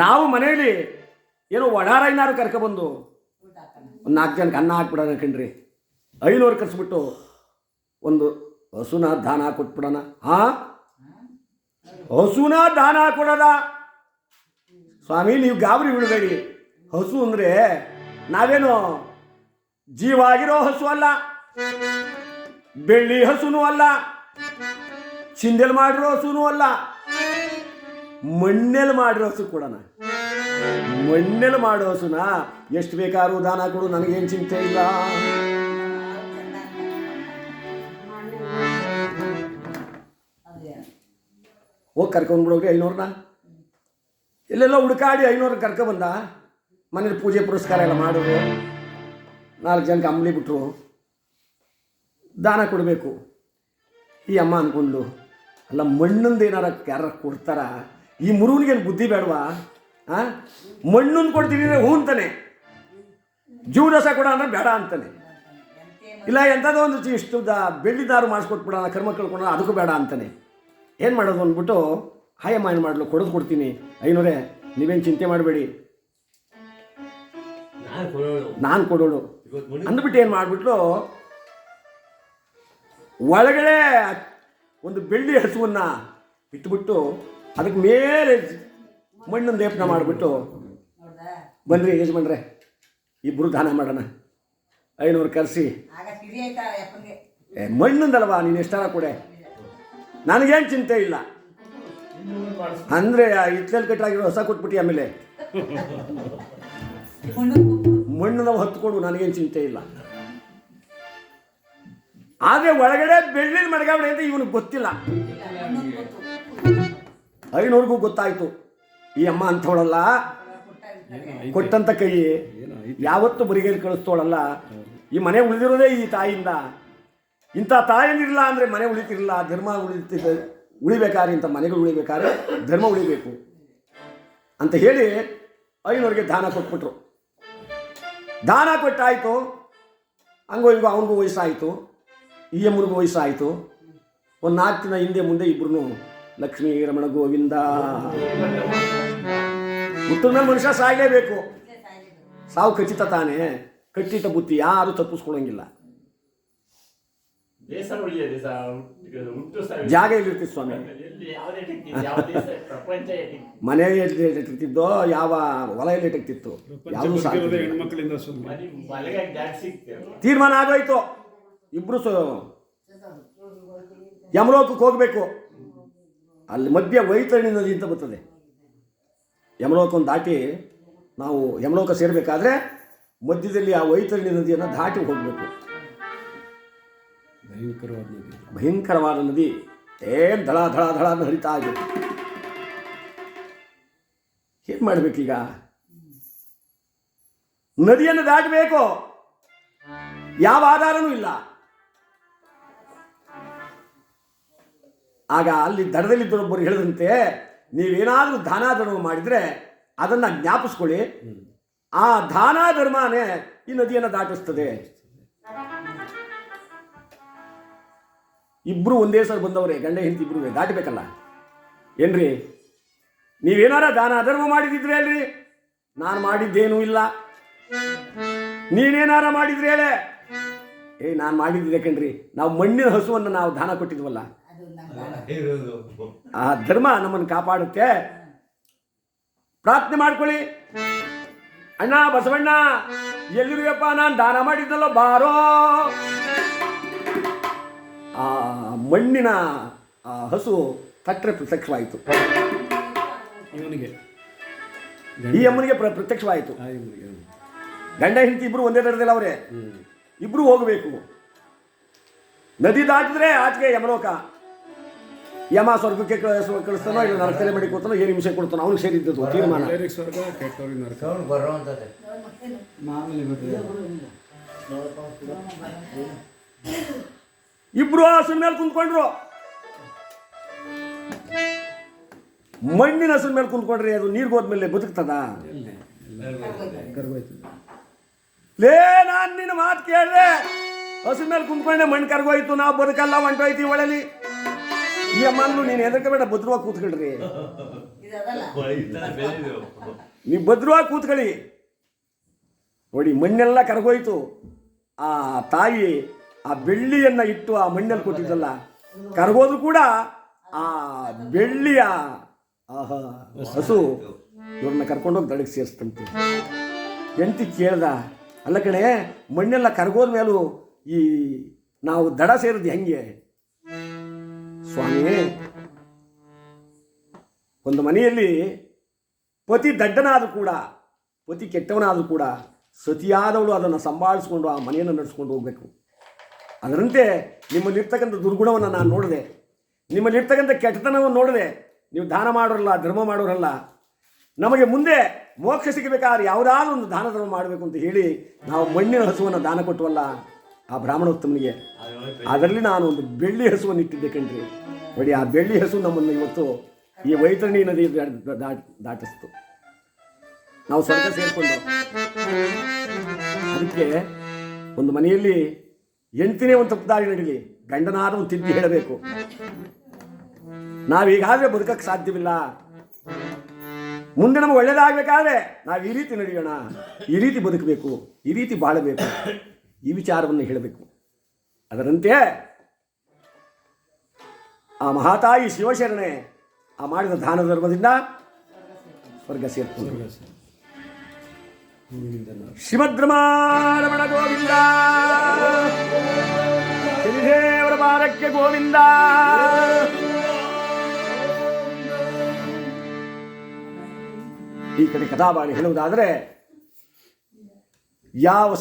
ನಾವು ಮನೆಯಲ್ಲಿ ಏನೋ ಒಡಾರ ಏನಾರು ಕರ್ಕೊಬಂದು ಒಂದು ನಾಲ್ಕು ಜನಕ್ಕೆ ಅನ್ನ ಹಾಕ್ಬಿಡೋಣ ಕಣ್ರಿ. ಐನೂರು ಕರ್ಸ್ಬಿಟ್ಟು ಒಂದು ಹಸುನ ದಾನ ಕೊಟ್ಬಿಡೋಣ. ಹಾ? ಹಸುನ ದಾನ ಕೊಡೋದ ಸ್ವಾಮಿ, ನೀವು ಗಾಬರಿ ಬಿಡಬೇಡಿ ಹಸು ಅಂದರೆ ನಾವೇನು ಜೀವ ಆಗಿರೋ ಹಸು ಅಲ್ಲ, ಬೆಳ್ಳಿ ಹಸುನೂ ಅಲ್ಲ ಚಿಂದಲ್ ಮಾಡಿರೋ ಹಸುನೂ ಅಲ್ಲ. ಮಣ್ಣೆಲ್ ಮಾಡಿರೋ ಹಸು ಕೊಡೋಣ ಮಣ್ಣೆಲ್ ಮಾಡೋ ಎಷ್ಟು ಬೇಕಾದ್ರೂ ದಾನ ಕೊಡು, ನನಗೇನು ಚಿಂತೆ ಇಲ್ಲ. ಹೋಗಿ ಕರ್ಕೊಂಡ್ಬಿಡೋಗಿ ಐನೂರನ್ನ ಇಲ್ಲೆಲ್ಲ ಹುಡುಕಾಡಿ ಐನೂರು ಕರ್ಕೊಬಂದ ಮನೇಲಿ ಪೂಜೆ ಪುರಸ್ಕಾರ ಎಲ್ಲ ಮಾಡೋದು. ನಾಲ್ಕು ಜನಕ್ಕೆ ಅಂಬಲಿ ಬಿಟ್ಟರು ದಾನ ಕೊಡಬೇಕು. ಈ ಅಮ್ಮ ಅಂದ್ಕೊಂಡು ಅಲ್ಲ ಮಣ್ಣಂದು ಏನಾರ ಯಾರು ಕೊಡ್ತಾರ? ಈ ಮುರುಗನಿಗೇನು ಬುದ್ಧಿ ಬೇಡವಾ? ಆ? ಮಣ್ಣನ್ನು ಕೊಡ್ತೀನಿ ಅಂದರೆ ಹೂ ಅಂತಾನೆ. ಜೀವರಸ ಕೊಡ ಅಂದ್ರೆ ಬೇಡ ಅಂತಾನೆ. ಇಲ್ಲ ಎಂಥದೋ ಒಂದು ಇಷ್ಟು ದ ಬೆಳ್ಳಿ ದಾರು ಮಾಡಿಸ್ಕೊಟ್ಬಿಡೋಣ ಕರ್ಮ ಕಳ್ಕೊಳ ಅದಕ್ಕೂ ಬೇಡ ಅಂತಾನೆ. ಏನು ಮಾಡೋದು ಅಂದ್ಬಿಟ್ಟು ಹಾಯಮ್ಮ ಏನು ಮಾಡಲು? ಕೊಡೋದು ಕೊಡ್ತೀನಿ. ಐನೂರೇ ನೀವೇನು ಚಿಂತೆ ಮಾಡಬೇಡಿ. ನಾನು ಕೊಡೋಳು. ನಾನು ಕೊಡೋಳು. ಅಂದ್ಬಿಟ್ಟು ಏನು ಮಾಡಿಬಿಟ್ಲು? ಒಳಗಡೆ ಒಂದು ಬೆಳ್ಳಿ ಹಸುವನ್ನು ಇಟ್ಬಿಟ್ಟು ಅದಕ್ಕೆ ಮೇಲೆ ಮಣ್ಣನ್ನು ಲೇಪನ ಮಾಡಿಬಿಟ್ಟು ಬನ್ರಿ ಯಜಮಾನ್ರೆ ಇಬ್ಬರು ದಾನ ಮಾಡೋಣ. ಐನೂರು ಕರೆಸಿ. ಮಣ್ಣಂದಲ್ವಾ, ನೀನು ಎಷ್ಟಾರ ಕೊಡೆ? ನನಗೇನು ಚಿಂತೆ ಇಲ್ಲ. ಅಂದರೆ ಇತ್ತಲ್ಲಿ ಕಟ್ಟಾಗಿರೋ ಹೊಸ ಕೊಟ್ಬಿಟ್ಟು ಆಮೇಲೆ. ಮಣ್ಣು ಹತ್ಕೊಡು ನನಗೇನು ಚಿಂತೆ ಇಲ್ಲ. ಆದರೆ ಒಳಗಡೆ ಬೆಳ್ಳಿನ ಮಡಗಾವಣೆ ಅಂತ ಇವನಿಗೆ ಗೊತ್ತಿಲ್ಲ. ಐನೂರಿಗೂ ಗೊತ್ತಾಯ್ತು. ಈ ಅಮ್ಮ ಅಂಥವಳಲ್ಲ. ಕೊಟ್ಟಂತ ಕೈ. ಯಾವತ್ತು ಬರಿಗೈಲಿ ಕಳಿಸ್ತೋಳಲ್ಲ ಈ ಮನೆ ಉಳಿದಿರೋದೇ ಈ ತಾಯಿಯಿಂದ. ಇಂಥ ತಾಯಿನಿರಲ್ಲ ಅಂದರೆ ಮನೆ ಉಳಿತಿರಲಿಲ್ಲ. ಧರ್ಮ ಉಳಿತಿದ್ದ ಉಳಿಬೇಕಾದ್ರೆ ಇಂಥ ಮನೆಗಳು ಉಳಿಬೇಕಾದ್ರೆ ಧರ್ಮ ಉಳಿಬೇಕು. ಅಂತ ಹೇಳಿ ಐನೂರಿಗೆ ದಾನ ಕೊಟ್ಬಿಟ್ರು. ದಾನ ಕೊಟ್ಟಾಯಿತು. ಹಂಗೋ ಹಿಂಗೋ ಅವನಿಗೂ ವಯಸ್ಸಾಯಿತು. ಈ ಅಮ್ಮನಿಗೂ ವಯಸ್ಸಾಯಿತು. ಒಂದು ನಾಲ್ಕು ದಿನ ಹಿಂದೆ ಮುಂದೆ ಇಬ್ರು ಲಕ್ಷ್ಮೀ ರಮಣ ಗೋವಿಂದ. ಹುಟ್ಟಿದ ಮೇಲೆ ಮನುಷ್ಯ ಸಾಯಲೇಬೇಕು. ಸಾವು ಖಚಿತ ತಾನೇ. ಕಟ್ಟಿಟ್ಟ ಬುತ್ತಿ ಯಾರು ತಪ್ಪಿಸ್ಕೊಳಂಗಿಲ್ಲ. ಜಾಗ ಎಲ್ಲಿರ್ತೀವಿ ಸ್ವಾಮಿ? ಮನೆಯಲ್ಲಿ ಯಾವುದೇ ಟೆಕ್ನಿಕ್ ಯಾವ ಹೊಲ ಎಲ್ಲಿ ಇಟ್ಟಿತ್ತು? ಯಾವುದು ತೀರ್ಮಾನ ಆಗೋಯ್ತು. ಇಬ್ರು ಸ ಯಮಲೋಕಕ್ಕೆ ಹೋಗಬೇಕು. ಅಲ್ಲಿ ಮಧ್ಯ ವೈತರಣಿ ನದಿ ಅಂತ ಬರ್ತದೆ. ಯಮಲೋಕವನ್ನು ದಾಟಿ ನಾವು ಯಮಲೋಕ ಸೇರಬೇಕಾದ್ರೆ ಮಧ್ಯದಲ್ಲಿ ಆ ವೈತರಣಿ ನದಿಯನ್ನು ದಾಟಿ ಹೋಗಬೇಕು. ಭಯಂಕರವಾದ ನದಿ. ಭಯಂಕರವಾದ ನದಿ. ಏನು ದಳ ದಳ ದಳ ಅಂತ ಹರಿತಾ ಇದೆ. ಏನು ಮಾಡಬೇಕೀಗ? ನದಿಯನ್ನು ದಾಟಬೇಕು. ಯಾವ ಆಧಾರನೂ ಇಲ್ಲ. ಆಗ ಅಲ್ಲಿ ದಡದಲ್ಲಿದ್ದರೊಬ್ಬರು ಹೇಳಿದಂತೆ, ನೀವೇನಾದರೂ ದಾನ ಧರ್ಮ ಮಾಡಿದರೆ ಅದನ್ನು ಜ್ಞಾಪಿಸ್ಕೊಳ್ಳಿ. ಆ ದಾನ ಧರ್ಮನೇ ಈ ನದಿಯನ್ನು ದಾಟಿಸ್ತದೆ. ಇಬ್ಬರು ಒಂದೇ ಸಲ ಬಂದವರೇ, ಗಂಡ ಹೆಂಡತಿ ಇಬ್ಬರು ದಾಟಬೇಕಲ್ಲ. ಏನ್ರಿ? ನೀವೇನಾರ ದಾನ ಧರ್ಮ ಮಾಡಿದಿದ್ರೆ ಅಲ್ರಿ ನಾನು ಮಾಡಿದ್ದೇನೂ ಇಲ್ಲ. ನೀನೇನಾರ ಮಾಡಿದ್ರೆ ಹೇಳೇ. ಏ ನಾನು ಮಾಡಿದ್ದೆ ಕಣ್ರಿ. ನಾವು ಮಣ್ಣಿನ ಹಸುವನ್ನು ನಾವು ದಾನ ಕೊಟ್ಟಿದ್ವಲ್ಲ. ಆ ಧರ್ಮ ನಮ್ಮನ್ನು ಕಾಪಾಡುತ್ತೆ. ಪ್ರಾರ್ಥನೆ ಮಾಡ್ಕೊಳ್ಳಿ. ಅಣ್ಣ ಬಸವಣ್ಣ ಎಲ್ಲಿರುವಪ್ಪ ನಾನು ದಾನ ಮಾಡಿದ್ದಲ್ಲ ಬಾರೋ. ಆ ಮಣ್ಣಿನ ಆ ಹಸು ತಟ್ಟರೆ ಪ್ರತ್ಯಕ್ಷವಾಯಿತು. ಇವನಿಗೆ. ಈ ಅಮ್ಮನಿಗೆ ಪ್ರ ಪ್ರತ್ಯಕ್ಷವಾಯಿತು. ಗಂಡ ಹೆಂಡತಿ ಇಬ್ರು ಒಂದೇ ದಡದಲ್ಲಿ ಅವರೇ. ಇಬ್ರು ಹೋಗಬೇಕು. ನದಿ ದಾಟಿದ್ರೆ ಆಚೆಗೆ ಯಮಲೋಕ. ಯಮ ಸ್ವರ್ಗಕ್ಕೆ ಕಳಿಸ್- ಕಳಿಸ್ತಾನೋ ಇಲ್ಲ ನರಕಲೆ ಮಾಡಿ ಕೊಡ್ತಾನೋ ಏನು ಹಿಂಸೆ ಕೊಡ್ತಾನೋ ಅವ್ನಿಗೆ ಸೇರಿದ್ದದು ತೀರ್ಮಾನ. ನರಕ. ಇಬ್ರು ಹಸಿನ ಮೇಲೆ ಕುಂತ್ಕೊಂಡ್ರು. ಮಣ್ಣಿನ ಹಸಿನ ಮೇಲೆ ಕುಂತ್ಕೊಂಡ್ರಿ ಅದು ನೀರ್ಗೆ ಹೋದ್ಮೇಲೆ ಬದುಕ್ತದ? ಲೇ ನಾನು ನಿನ್ನ ಮಾತು ಕೇಳಿದೆ. ಹಸಿನ ಮೇಲೆ ಕುಂತ್ಕೊಂಡೆ ಮಣ್ಣು ಕರ್ಗೋಯ್ತು ನಾವು ಬದುಕಲ್ಲ ಹೊಂಟೋಯ್ತಿ ಒಳಲಿ. ಈ ಅಮ್ಮನೂ ನೀನು ಹೆದರ್ಕೋಬೇಡ ಭದ್ರವಾಗಿ ಕೂತ್ಕೊಳ್ರಿ. ನೀವು ಭದ್ರವಾಗಿ ಕೂತ್ಕೊಳ್ಳಿ. ನೋಡಿ ಮಣ್ಣೆಲ್ಲ ಕರಗೋಯ್ತು. ಆ ತಾಯಿ ಆ ಬೆಳ್ಳಿಯನ್ನ ಇಟ್ಟು ಆ ಮಣ್ಣಲ್ಲಿ ಕೊಟ್ಟಿದ್ದಲ್ಲ ಕರಗೋದು ಕೂಡ ಆ ಬೆಳ್ಳಿಯ ಆಹಾ ಹಸು. ಇವ್ರನ್ನ ಕರ್ಕೊಂಡೋಗಿ ದಡಕ್ಕೆ ಸೇರಿಸ್ತಂತೆ ಎಂತಿ ಕೇಳ್ದ ಅಲ್ಲ ಕಣೆ ಮಣ್ಣೆಲ್ಲ ಕರಗೋದ ಮೇಲೂ ಈ ನಾವು ದಡ ಸೇರಿದ್ವಿ ಹೆಂಗೆ. ಸ್ವಾಮಿ, ಒಂದು ಮನೆಯಲ್ಲಿ ಪತಿ ದಡ್ಡನಾದರೂ ಕೂಡ, ಪತಿ ಕೆಟ್ಟವನಾದರೂ ಕೂಡ, ಸತಿಯಾದವಳು ಅದನ್ನು ಸಂಭಾಳಿಸ್ಕೊಂಡು ಆ ಮನೆಯನ್ನು ನಡೆಸ್ಕೊಂಡು ಹೋಗಬೇಕು. ಅದರಂತೆ ನಿಮ್ಮಲ್ಲಿರ್ತಕ್ಕಂಥ ದುರ್ಗುಣವನ್ನು ನಾನು ನೋಡಿದೆ. ನಿಮ್ಮಲ್ಲಿರ್ತಕ್ಕಂಥ ಕೆಟ್ಟತನವನ್ನು ನೋಡಿದೆ. ನೀವು ದಾನ ಮಾಡೋರಲ್ಲ, ಧರ್ಮ ಮಾಡೋರಲ್ಲ, ನಮಗೆ ಮುಂದೆ ಮೋಕ್ಷ ಸಿಗಬೇಕಾದ್ರೆ ಯಾವುದಾದ್ರೂ ಒಂದು ದಾನ ಧರ್ಮ ಮಾಡಬೇಕು ಅಂತ ಹೇಳಿ ನಾವು ಮಣ್ಣಿನ ಹಸುವನ್ನು ದಾನ ಕೊಟ್ಟವಲ್ಲ ಆ ಬ್ರಾಹ್ಮಣೋತ್ತಮನಿಗೆ ಅದರಲ್ಲಿ ನಾನು ಒಂದು ಬೆಳ್ಳಿ ಹಸುವನ್ನು ಇಟ್ಟಿದ್ದೆ ಕಣ್ರಿ ನೋಡಿ ಆ ಬೆಳ್ಳಿ ಹಸು ನಮ್ಮನ್ನು ಇವತ್ತು ಈ ವೈತರಣಿ ನದಿ ದಾಟ್- ದಾಟ್- ದಾಟಿಸ್ತು. ನಾವು ಸ್ವರ್ಗ ಸೇರಿಕೊಂಡು ಅದಕ್ಕೆ ಒಂದು ಮನೆಯಲ್ಲಿ ಎಂಟನೇ ಒಂದು ತಪ್ಪು ದಾರಿ ನಡೀಲಿ ಗಂಡನಾದ ಒಂದು ತಿದ್ದಿ ಹೇಳಬೇಕು. ನಾವೀಗಾದ್ರೆ ಬದುಕಕ್ಕೆ ಸಾಧ್ಯವಿಲ್ಲ. ಮುಂದೆ ನಮಗೆ ಒಳ್ಳೇದಾಗಬೇಕಾದ್ರೆ ನಾವು ಈ ರೀತಿ ನಡೆಯೋಣ ಈ ರೀತಿ ಬದುಕಬೇಕು ಈ ರೀತಿ ಬಾಳಬೇಕು. ಈ ವಿಚಾರವನ್ನು ಹೇಳಬೇಕು. ಅದರಂತೆ ಆ ಮಹಾತಾಯಿ ಶಿವಶರಣೆ ಆ ಮಾಡಿದ ದಾನ ಧರ್ಮದಿಂದ ಸ್ವರ್ಗ ಸೇರ್ಕೊಂಡು ಶ್ರೀಮದ್ರಮಾರಮಣ ಗೋವಿಂದ. ಶ್ರೀದೇವರ ಬಾರಕ್ಕೆ ಗೋವಿಂದ. ಈ ಕಡೆ ಕಥಾಬಾಣಿ ಹೇಳುವುದಾದರೆ ಯಾವ